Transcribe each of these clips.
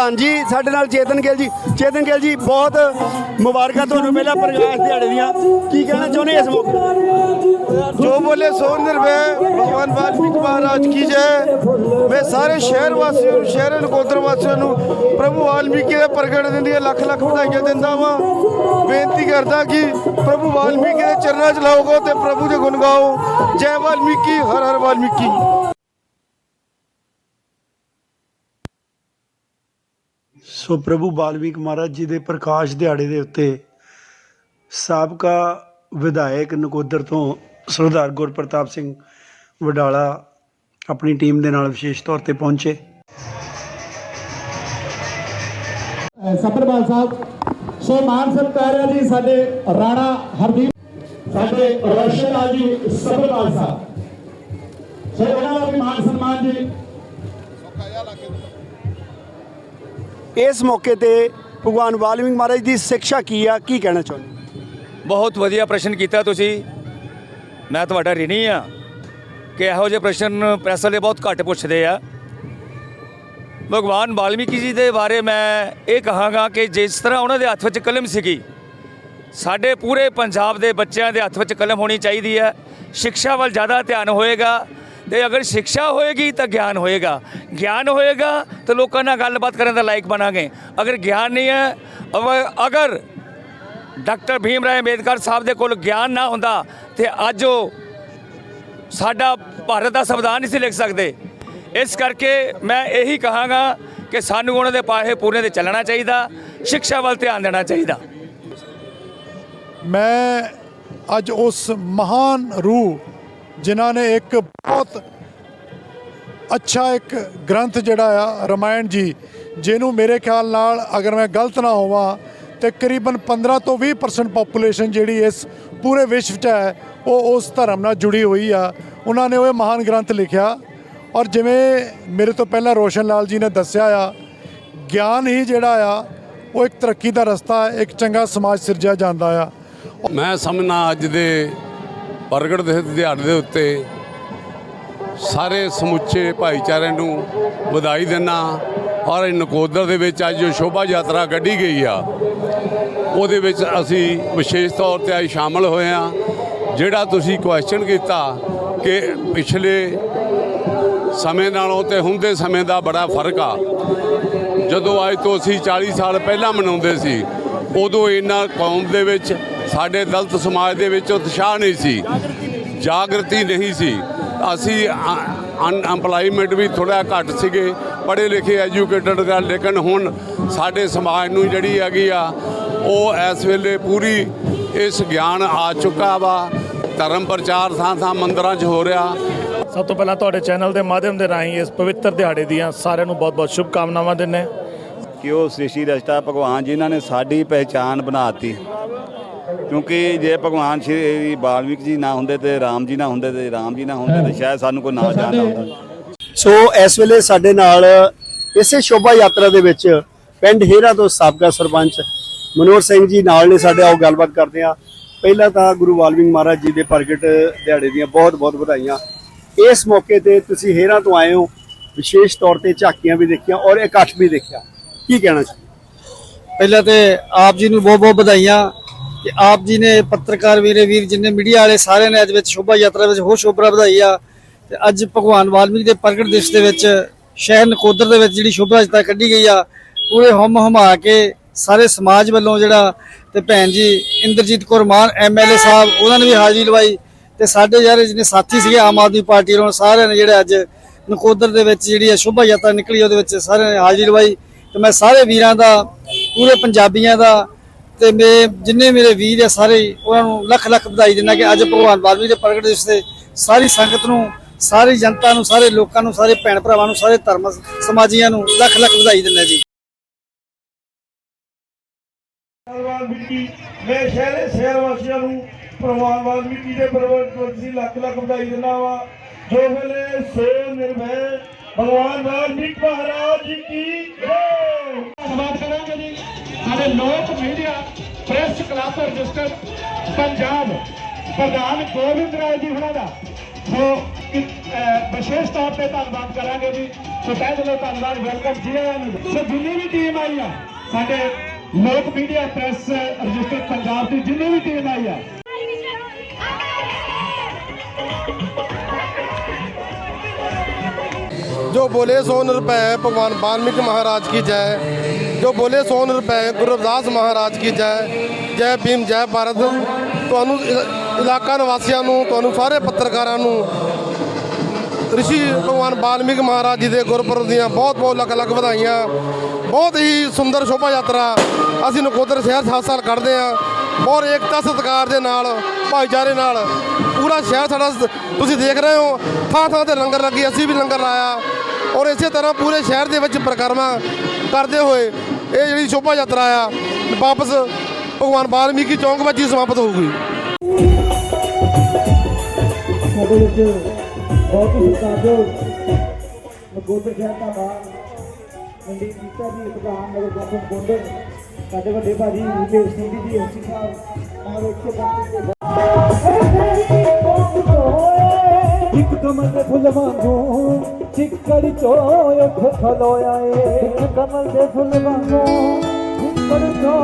ਪ੍ਰਧਾਨ ਜੀ, ਸਾਡੇ ਨਾਲ ਚੇਤਨ ਗਿੱਲ ਜੀ। ਚੇਤਨ ਗਿੱਲ ਜੀ, ਬਹੁਤ ਮੁਬਾਰਕਾਂ ਤੁਹਾਨੂੰ ਪਹਿਲਾਂ ਪ੍ਰਕਾਸ਼ ਦਿਹਾੜੇ ਦੀਆਂ। ਕੀ ਕਹਿਣਾ ਚਾਹੁੰਦੇ ਇਸ ਮੌਕੇ? ਜੋ ਬੋਲੇ ਸੋ ਨਿਰਭੈ, ਭਗਵਾਨ ਵਾਲਮੀਕ ਮਹਾਰਾਜ ਕੀ ਜੈ। ਮੈਂ ਸਾਰੇ ਸ਼ਹਿਰ ਵਾਸੀਆਂ ਨੂੰ, ਸ਼ਹਿਰ ਨਕੋਦਰ ਵਾਸੀਆਂ ਨੂੰ, ਪ੍ਰਭੂ ਵਾਲਮੀਕੀ ਦੇ ਪ੍ਰਗਟ ਦਿੰਦੀ ਹੈ ਲੱਖ ਲੱਖ ਵਧਾਈਆਂ ਦਿੰਦਾ ਵਾਂ। ਬੇਨਤੀ ਕਰਦਾ ਕਿ ਪ੍ਰਭੂ ਵਾਲਮੀਕੀ ਦੇ ਚਰਨਾਂ 'ਚ ਲਾਓਗੇ ਤੇ ਪ੍ਰਭੂ ਦੇ ਗੁਣ ਗਾਓ। ਜੈ ਵਾਲਮੀਕੀ, ਹਰ ਹਰ ਵਾਲਮੀਕੀ। ਸੋ ਪ੍ਰਭੂ ਬਾਲਮੀਕ ਮਹਾਰਾਜ ਜੀ ਦੇ ਪ੍ਰਕਾਸ਼ ਦਿਹਾੜੇ ਦੇ ਉੱਤੇ ਸਾਬਕਾ ਵਿਧਾਇਕ ਨਕੋਦਰ ਤੋਂ ਸਰਦਾਰ ਗੁਰਪ੍ਰਤਾਪ ਸਿੰਘ ਵਡਾਲਾ ਆਪਣੀ ਟੀਮ ਦੇ ਨਾਲ ਵਿਸ਼ੇਸ਼ ਤੌਰ ਤੇ ਪਹੁੰਚੇ। ਸੱਭਰਵਾਲ ਸਾਹਿਬ, ਸੋ ਮਾਨ ਸਤਿਕਾਰਿਆ ਜੀ, ਸਾਡੇ ਰਾਣਾ ਹਰਦੀਪ ਸਾਡੇ ਰੋਸ਼ਨ ਲਾਲ ਜੀ ਸੱਭਰਵਾਲ ਸਾਹਿਬ। ਸੋ ਉਹਨਾਂ ਦਾ ਵੀ ਮਾਨ ਸਨਮਾਨ ਜੀ। ਇਸ ਮੌਕੇ ਤੇ ਭਗਵਾਨ ਵਾਲਮੀਕ ਮਹਾਰਾਜ ਦੀ ਸਿੱਖਿਆ ਕੀ ਆ? ਕੀ ਕਹਿਣਾ ਚਾਹੁੰਦੇ? ਬਹੁਤ ਵਧੀਆ ਪ੍ਰਸ਼ਨ ਕੀਤਾ ਤੁਸੀਂ। ਮੈਂ ਤੁਹਾਡਾ ਰਿਣੀ ਆ। ਕਿ ਇਹੋ ਜਿਹੇ ਪ੍ਰਸ਼ਨ ਪ੍ਰੈਸ ਵਾਲੇ ਬਹੁਤ ਘੱਟ ਪੁੱਛਦੇ ਆ। ਭਗਵਾਨ ਵਾਲਮੀਕੀ ਜੀ ਦੇ ਬਾਰੇ ਮੈਂ ਇਹ ਕਹਾਂਗਾ ਕਿ ਜਿਸ ਤਰ੍ਹਾਂ ਉਹਨਾਂ ਦੇ ਹੱਥ ਵਿੱਚ ਕਲਮ ਸੀਗੀ, ਸਾਡੇ ਪੂਰੇ ਪੰਜਾਬ ਦੇ ਬੱਚਿਆਂ ਦੇ ਹੱਥ ਵਿੱਚ ਕਲਮ ਹੋਣੀ ਚਾਹੀਦੀ ਹੈ। ਸਿੱਖਿਆ ਵੱਲ ਜ਼ਿਆਦਾ ਧਿਆਨ ਹੋਏਗਾ। ਤੇ ਅਗਰ ਸਿੱਖਿਆ ਹੋਏਗੀ ਤਾਂ ਗਿਆਨ ਹੋਏਗਾ। ਗਿਆਨ ਹੋਏਗਾ ਤਾਂ ਲੋਕਾਂ ਨਾਲ ਗੱਲਬਾਤ ਕਰਨ ਦਾ ਲਾਇਕ ਬਣਾਂਗੇ। ਅਗਰ ਗਿਆਨ ਨਹੀਂ ਹੈ ਅਗਰ ਡਾਕਟਰ ਭੀਮ ਰਾਏ ਅੰਬੇਦਕਰ ਸਾਹਿਬ ਦੇ ਕੋਲ ਗਿਆਨ ਨਾ ਹੁੰਦਾ, ਤੇ ਅੱਜ ਉਹ ਸਾਡਾ ਭਾਰਤ ਦਾ ਸੰਵਿਧਾਨ ਨਹੀਂ ਸੀ ਲਿਖ ਸਕਦੇ। ਇਸ ਕਰਕੇ ਮੈਂ ਇਹੀ ਕਹਾਂਗਾ ਕਿ ਸਾਨੂੰ ਉਹਨਾਂ ਦੇ ਪਾਹੇ ਪੂਰੇ ਤੇ ਚੱਲਣਾ ਚਾਹੀਦਾ, ਸਿੱਖਿਆ ਵੱਲ ਧਿਆਨ ਦੇਣਾ ਚਾਹੀਦਾ। ਮੈਂ ਅੱਜ ਉਸ ਮਹਾਨ ਰੂਹ ਜਿਨ੍ਹਾਂ ਨੇ ਇੱਕ ਬਹੁਤ ਅੱਛਾ ਇੱਕ ਗ੍ਰੰਥ ਜਿਹੜਾ ਆ, ਰਮਾਇਣ ਜੀ, ਜਿਹਨੂੰ ਮੇਰੇ ਖਿਆਲ ਨਾਲ ਅਗਰ ਮੈਂ ਗਲਤ ਨਾ ਹੋਵਾਂ, ਤੇ ਕਰੀਬਨ 15 ਤੋਂ 20% ਪੋਪੂਲੇਸ਼ਨ ਜਿਹੜੀ ਇਸ ਪੂਰੇ ਵਿਸ਼ਵ 'ਚ ਹੈ, ਉਹ ਉਸ ਧਰਮ ਨਾਲ ਜੁੜੀ ਹੋਈ ਆ। ਉਹਨਾਂ ਨੇ ਉਹ ਇਹ ਮਹਾਨ ਗ੍ਰੰਥ ਲਿਖਿਆ। ਔਰ ਜਿਵੇਂ ਮੇਰੇ ਤੋਂ ਪਹਿਲਾਂ ਰੋਸ਼ਨ ਲਾਲ ਜੀ ਨੇ ਦੱਸਿਆ ਆ, ਗਿਆਨ ਹੀ ਜਿਹੜਾ ਆ, ਉਹ ਇੱਕ ਤਰੱਕੀ ਦਾ ਰਸਤਾ ਹੈ ਇੱਕ ਚੰਗਾ ਸਮਾਜ ਸਿਰਜਿਆ ਜਾਂਦਾ ਆ। ਮੈਂ ਸਮਝਣਾ ਅੱਜ ਦੇ ਪ੍ਰਗਟ ਦਿਵਸ ਦਿਹਾੜੇ ਦੇ ਉੱਤੇ ਸਾਰੇ ਸਮੁੱਚੇ ਭਾਈਚਾਰੇ ਨੂੰ ਵਧਾਈ ਦਿੰਦਾ ਔਰ ਨਕੋਦਰ ਦੇ ਵਿੱਚ ਅੱਜ ਜੋ ਸ਼ੋਭਾ ਯਾਤਰਾ ਕੱਢੀ ਗਈ ਆ, ਉਹਦੇ ਵਿੱਚ ਅਸੀਂ ਵਿਸ਼ੇਸ਼ ਤੌਰ ਤੇ ਅੱਜ ਸ਼ਾਮਲ ਹੋਏ ਆ। ਜਿਹੜਾ ਤੁਸੀਂ ਕੁਐਸਚਨ ਕੀਤਾ ਕਿ ਪਿਛਲੇ ਸਮੇਂ ਨਾਲੋਂ ਤੇ ਹੁੰਦੇ ਸਮੇਂ ਦਾ ਬੜਾ ਫ਼ਰਕ ਆ। ਜਦੋਂ ਅੱਜ ਤੋਂ ਅਸੀਂ 40 ਸਾਲ ਪਹਿਲਾਂ ਮਨਾਉਂਦੇ ਸੀ, ਉਦੋਂ ਇਹਨਾਂ ਕੌਮ ਦੇ ਵਿੱਚ ਸਾਡੇ ਦਲਿਤ ਸਮਾਜ ਦੇ ਵਿੱਚ ਉਤਸ਼ਾਹ ਨਹੀਂ ਸੀ ਜਾਗਰਤੀ ਨਹੀਂ ਸੀ। ਅਸੀਂ ਅਨਐਮਪਲੋਇਮੈਂਟ ਵੀ ਥੋੜਾ ਘੱਟ ਸੀਗੇ ਪੜ੍ਹੇ ਲਿਖੇ ਐਜੂਕੇਟਡ ਗੱਲ ਲੇਕਿਨ ਹੁਣ ਸਾਡੇ ਸਮਾਜ ਨੂੰ ਜਿਹੜੀ ਹੈਗੀ ਆ ਉਹ ਇਸ ਵੇਲੇ ਪੂਰੀ ਇਸ ਗਿਆਨ ਆ ਚੁੱਕਾ ਵਾ। ਧਰਮ ਪ੍ਰਚਾਰ ਥਾਂ ਥਾਂ ਮੰਦਰਾਂ 'ਚ ਹੋ ਰਿਹਾ। ਸਭ ਤੋਂ ਪਹਿਲਾਂ ਤੁਹਾਡੇ ਚੈਨਲ ਦੇ ਮਾਧਿਅਮ ਦੇ ਰਾਹੀਂ ਇਸ ਪਵਿੱਤਰ ਦਿਹਾੜੇ ਦੀਆਂ ਸਾਰਿਆਂ ਨੂੰ ਬਹੁਤ-ਬਹੁਤ ਸ਼ੁਭ ਕਾਮਨਾਵਾਂ ਦਿੰਦੇ ਕਿ ਉਹ ਸ੍ਰਿਸ਼ਟੀ ਰਚਤਾ ਭਗਵਾਨ ਜਿਨ੍ਹਾਂ ਨੇ ਸਾਡੀ ਪਹਿਚਾਨ ਬਣਾਤੀ ਕਿਉਂਕਿ ਜੇ ਭਗਵਾਨ ਸ਼੍ਰੀ ਬਾਲਮੀਕ ਜੀ ਨਾ ਹੁੰਦੇ ਤੇ ਰਾਮ ਜੀ ਨਾ ਹੁੰਦੇ ਤੇ ਰਾਮ ਜੀ ਨਾ ਹੁੰਦੇ ਤੇ ਸ਼ਾਇਦ ਸਾਨੂੰ ਕੋਈ ਨਾ ਜਾਣਦਾ ਹੁੰਦਾ। ਸੋ ਇਸ ਵੇਲੇ ਸਾਡੇ ਨਾਲ ਇਸੇ ਸ਼ੋਭਾ ਯਾਤਰਾ ਦੇ ਵਿੱਚ ਪਿੰਡ ਹੇਰਾ ਤੋਂ ਸਾਬਕਾ ਸਰਪੰਚ ਮਨੋਹਰ ਸਿੰਘ ਜੀ ਨਾਲ ਨੇ ਸਾਡੇ ਆਓ ਗੱਲਬਾਤ ਕਰਦੇ ਆ ਪਹਿਲਾਂ ਤਾਂ ਗੁਰੂ ਵਾਲਮੀਕ ਮਹਾਰਾਜ ਜੀ ਦੇ ਪ੍ਰਗਟ ਦਿਹਾੜੇ ਦੀਆਂ ਬਹੁਤ ਬਹੁਤ ਵਧਾਈਆਂ। ਇਸ ਮੌਕੇ ਤੇ ਤੁਸੀਂ ਹੇਰਾ ਤੋਂ ਆਏ ਹੋ ਵਿਸ਼ੇਸ਼ ਤੌਰ ਤੇ ਝਾਕੀਆਂ ਵੀ ਦੇਖੀਆਂ ਔਰ ਇਕੱਠ ਵੀ ਦੇਖਿਆ। ਕੀ ਕਹਿਣਾ ਚਾਹੁੰਦੇ ਪਹਿਲਾਂ ਤੇ ਆਪ ਜੀ ਨੂੰ ਬਹੁਤ ਬਹੁਤ ਵਧਾਈਆਂ। ਕਿ ਆਪ ਜੀ ਨੇ ਪੱਤਰਕਾਰ ਵੀਰੇ ਵੀਰ ਜਿੰਨੇ ਮੀਡੀਆ ਵਾਲੇ ਸਾਰਿਆਂ ਨੇ ਅੱਜ ਵਿੱਚ ਸ਼ੋਭਾ ਯਾਤਰਾ ਵਿੱਚ ਹੋਰ ਸ਼ੋਭਾ ਵਧਾਈ ਆ। ਤੇ ਅੱਜ ਭਗਵਾਨ ਵਾਲਮੀਕ ਦੇ ਪ੍ਰਗਟ ਦਿਵਸ ਦੇ ਵਿੱਚ ਸ਼ਹਿਰ ਨਕੋਦਰ ਦੇ ਵਿੱਚ ਜਿਹੜੀ ਸ਼ੋਭਾ ਯਾਤਰਾ ਕੱਢੀ ਗਈ ਆ, ਪੂਰੇ ਹਮ ਹਮਾ ਕੇ ਸਾਰੇ ਸਮਾਜ ਵੱਲੋਂ ਜਿਹੜਾ ਤੇ ਭੈਣ ਜੀ ਇੰਦਰਜੀਤ ਕੌਰ ਮਾਨ ਐਮਐਲਏ ਸਾਹਿਬ, ਉਹਨਾਂ ਨੇ ਵੀ ਹਾਜ਼ਰੀ ਲਵਾਈ ਤੇ ਸਾਡੇ ਯਾਰ ਜਿਹਨੇ ਸਾਥੀ ਸੀਗੇ ਆਮ ਆਦਮੀ ਪਾਰਟੀ ਵੱਲੋਂ ਸਾਰਿਆਂ ਨੇ ਜਿਹੜੇ ਅੱਜ ਨਕੋਦਰ ਦੇ ਵਿੱਚ ਜਿਹੜੀ ਆ ਸ਼ੋਭਾ ਯਾਤਰਾ ਨਿਕਲੀ, ਉਹਦੇ ਵਿੱਚ ਸਾਰਿਆਂ ਨੇ ਹਾਜ਼ਰੀ ਲਵਾਈ ਤੇ ਮੈਂ ਸਾਰੇ ਵੀਰਾਂ ਦਾ, ਪੂਰੇ ਪੰਜਾਬੀਆਂ ਦਾ ਤੇ ਮੈਂ ਜਿੰਨੇ ਮੇਰੇ ਵੀਰ ਆ ਸਾਰੇ ਉਹਨਾਂ ਨੂੰ ਲੱਖ ਲੱਖ ਵਧਾਈ ਦਿੰਦਾ ਕਿ ਅੱਜ ਭਗਵਾਨ ਵਾਲਮੀਕ ਦੇ ਪ੍ਰਗਟ ਦਿਵਸ ਤੇ ਸਾਰੀ ਸੰਗਤ ਨੂੰ, ਸਾਰੀ ਜਨਤਾ ਨੂੰ, ਸਾਰੇ ਲੋਕਾਂ ਨੂੰ, ਸਾਰੇ ਭੈਣ ਭਰਾਵਾਂ ਨੂੰ, ਸਾਰੇ ਧਰਮ ਸਮਾਜੀਆਂ ਨੂੰ ਲੱਖ ਲੱਖ ਵਧਾਈ ਦਿੰਦਾ ਜੀ। ਵਾਲਮੀਕੀ ਮੈਂ ਸ਼ਹਿਰੇ ਸ਼ਹਿਰ ਵਾਸੀਆਂ ਨੂੰ ਭਗਵਾਨ ਵਾਲਮੀਕੀ ਦੇ ਪਰਵਤ ਵਰਸੀ ਲੱਖ ਲੱਖ ਵਧਾਈ ਦਿੰਦਾ ਵਾ। ਜੋ ਵੇਲੇ ਸੋ ਨਿਰਭੈ, ਭਗਵਾਨ ਵਾਲਮੀਕ ਮਹਾਰਾਜ ਜੀ ਕੀ ਜੈ। ਧੰਨਵਾਦ ਕਰਾਂਗੇ ਜੀ। ਸਾਡੇ Lok media press club register Punjab, ਪ੍ਰਧਾਨ ਗੋਬਿੰਦ ਰਾਏ ਜੀ ਹੁਣਾਂ ਦਾ। ਸੋ ਵਿਸ਼ੇਸ਼ ਤੌਰ ਤੇ ਧੰਨਵਾਦ ਕਰਾਂਗੇ ਜੀ। ਸੋ ਤਹਿ ਦਿਲੋਂ ਧੰਨਵਾਦ ਵੈਲਕਮ ਜੀ ਆਇਆਂ ਨੂੰ। ਸੋ ਜਿੰਨੀ ਵੀ ਟੀਮ ਆਈ ਆ, ਸਾਡੇ Lok media press register Punjab ਦੀ ਜਿੰਨੀ ਵੀ ਟੀਮ ਆਈ ਆ जो बोले सो रुपए भगवान वाल्मीकि महाराज की जय जो बोले सो रुपए गुरु रविदास महाराज की जय ਜੈ ਭੀਮ ਜੈ ਭਾਰਤ ਤੁਹਾਨੂੰ ਇ- ਇਲਾਕਾ ਨਿਵਾਸੀਆਂ ਨੂੰ ਤੁਹਾਨੂੰ ਸਾਰੇ ਪੱਤਰਕਾਰਾਂ ਨੂੰ ਰਿਸ਼ੀ ਭਗਵਾਨ ਵਾਲਮੀਕ ਮਹਾਰਾਜ ਜੀ ਦੇ ਗੁਰਪੁਰਬ ਦੀਆਂ ਬਹੁਤ ਬਹੁਤ ਲੱਖ ਲੱਖ ਵਧਾਈਆਂ ਬਹੁਤ ਹੀ ਸੁੰਦਰ ਸ਼ੋਭਾ ਯਾਤਰਾ ਅਸੀਂ ਨਕੋਦਰ ਸ਼ਹਿਰ 'ਚ ਹਰ ਸਾਲ ਕੱਢਦੇ ਹਾਂ ਬਹੁਤ ਏਕਤਾ ਸਤਿਕਾਰ ਦੇ ਨਾਲ ਭਾਈਚਾਰੇ ਨਾਲ ਪੂਰਾ ਸ਼ਹਿਰ ਸਾਡਾ ਸ- ਤੁਸੀਂ ਦੇਖ ਰਹੇ ਹੋ ਥਾਂ ਥਾਂ ਤੇ ਲੰਗਰ ਲੱਗੇ ਅਸੀਂ ਵੀ ਲੰਗਰ ਲਾਇਆ ਔਰ ਇਸੇ ਤਰ੍ਹਾਂ ਪੂਰੇ ਸ਼ਹਿਰ ਦੇ ਵਿੱਚ ਪਰਿਕਰਮਾ ਕਰਦੇ ਹੋਏ ਇਹ ਜਿਹੜੀ ਸ਼ੋਭਾ ਯਾਤਰਾ ਆ, ਵਾਪਸ ਭਗਵਾਨ ਵਾਲਮੀਕੀ ਚੌਂਕ ਵਿੱਚ ਹੀ ਸਮਾਪਤ ਹੋਊਗੀ। ਸਾਡੇ ਵਿੱਚ ਬਹੁਤ ਸਤਿਕਾਰਯੋਗ ਨਗੋਦਰ ਸ਼ਹਿਰ ਦਾ ਬਾਹਰ ਮੰਡੀ ਜੀਤਾ ਜੀ ਪ੍ਰਧਾਨ ਨਗਰ ਗੋਬਿੰਦ ਗੋਂਡੇ ਸਾਡੇ ਵੱਡੇ ਭਾਜੀ ਵਿਜੇ ਸਿੰਘ ਜੀ ਐਮਸੀ ਸਾਹਿਬ ਔਰ ਇੱਥੇ ਬਾਕੀ ਦੇ ಕಮಲದ ಫುಲವಾಗೋ ಚಿಕ್ಕಡಿತೋ ओ मेरे ಫುಲವಾಗೋ ಚಿಕ್ಕಡಿತೋ ಎತ್ತಲೋಯಾಯೇ ಕಮಲದ ಫುಲವಾಗೋ ಚಿಕ್ಕಡಿತೋ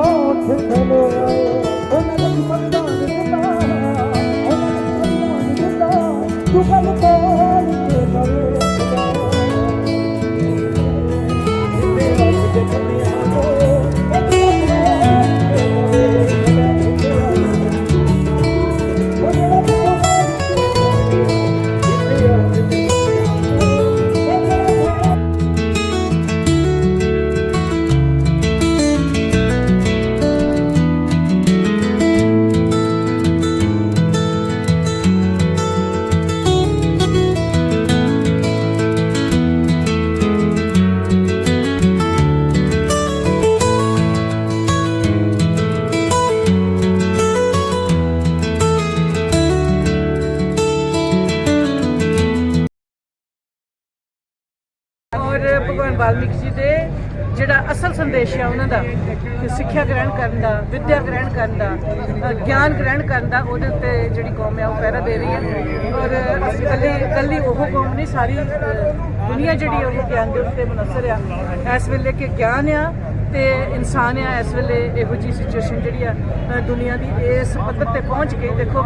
ਵਾਲਮੀਕ ਜੀ ਦੇ ਜਿਹੜਾ ਅਸਲ ਸੰਦੇਸ਼ ਹੈ ਉਹਨਾਂ ਦਾ ਕਿ ਸਿੱਖਿਆ ਗ੍ਰਹਿਣ ਕਰਨ ਦਾ ਵਿਦਿਆ ਗ੍ਰਹਿਣ ਕਰਨ ਦਾ ਗਿਆਨ ਗ੍ਰਹਿਣ ਕਰਨ ਦਾ ਉਹਦੇ ਉੱਤੇ ਜਿਹੜੀ ਕੌਮ ਹੈ ਉਹ ਪਹਿਰਾ ਦੇ ਰਹੀ ਹੈ। ਔਰ ਅਸੀਂ ਇਕੱਲੀ ਕੱਲੀ ਉਹ ਕੌਮ ਨਹੀਂ ਸਾਰੀ ਦੁਨੀਆ ਜਿਹੜੀ ਹੈ ਉਹ ਗਿਆਨ ਦੇ ਉੱਤੇ ਮਨਸਰ ਆ। ਇਸ ਵੇਲੇ ਕਿ ਗਿਆਨ ਆ ਤੇ ਇਨਸਾਨ ਆ ਇਸ ਵੇਲੇ ਇਹੋ ਜੀ ਸਿਚੁਏਸ਼ਨ ਜਿਹੜੀ ਆ ਅ, ਦੁਨੀਆ ਦੀ ਇਸ ਪੱਧਰ ਤੇ ਪਹੁੰਚ ਗਈ ਦੇਖੋ।